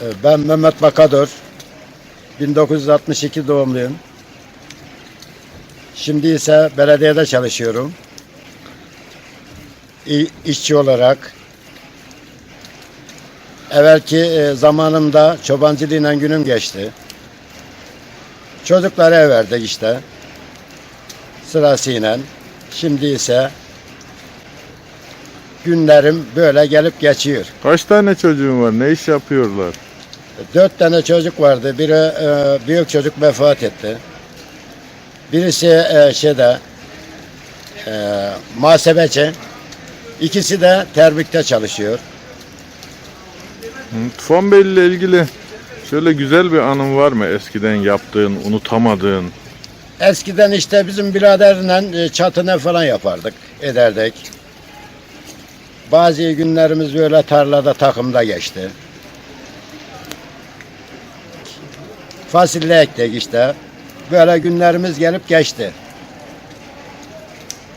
Ee, Ben Mehmet Bakador. 1962 doğumluyum. Şimdi ise belediyede çalışıyorum. İşçi olarak. Evvelki e, zamanımda çobancılığıyla günüm geçti. Çocukları ev verdik işte. Sırasıyla. Şimdi ise günlerim böyle gelip geçiyor. Kaç tane çocuğun var? Ne iş yapıyorlar? Dört tane çocuk vardı. Biri e, büyük çocuk vefat etti. Birisi e, şeyde e, muhasebeci. İkisi de terbikte çalışıyor. Tufan Bey ile ilgili şöyle güzel bir anın var mı? Eskiden yaptığın, unutamadığın. Eskiden işte bizim biraderle e, çatına falan yapardık, ederdik. Bazı günlerimiz böyle tarlada takımda geçti. Fasulye ektik işte. Böyle günlerimiz gelip geçti.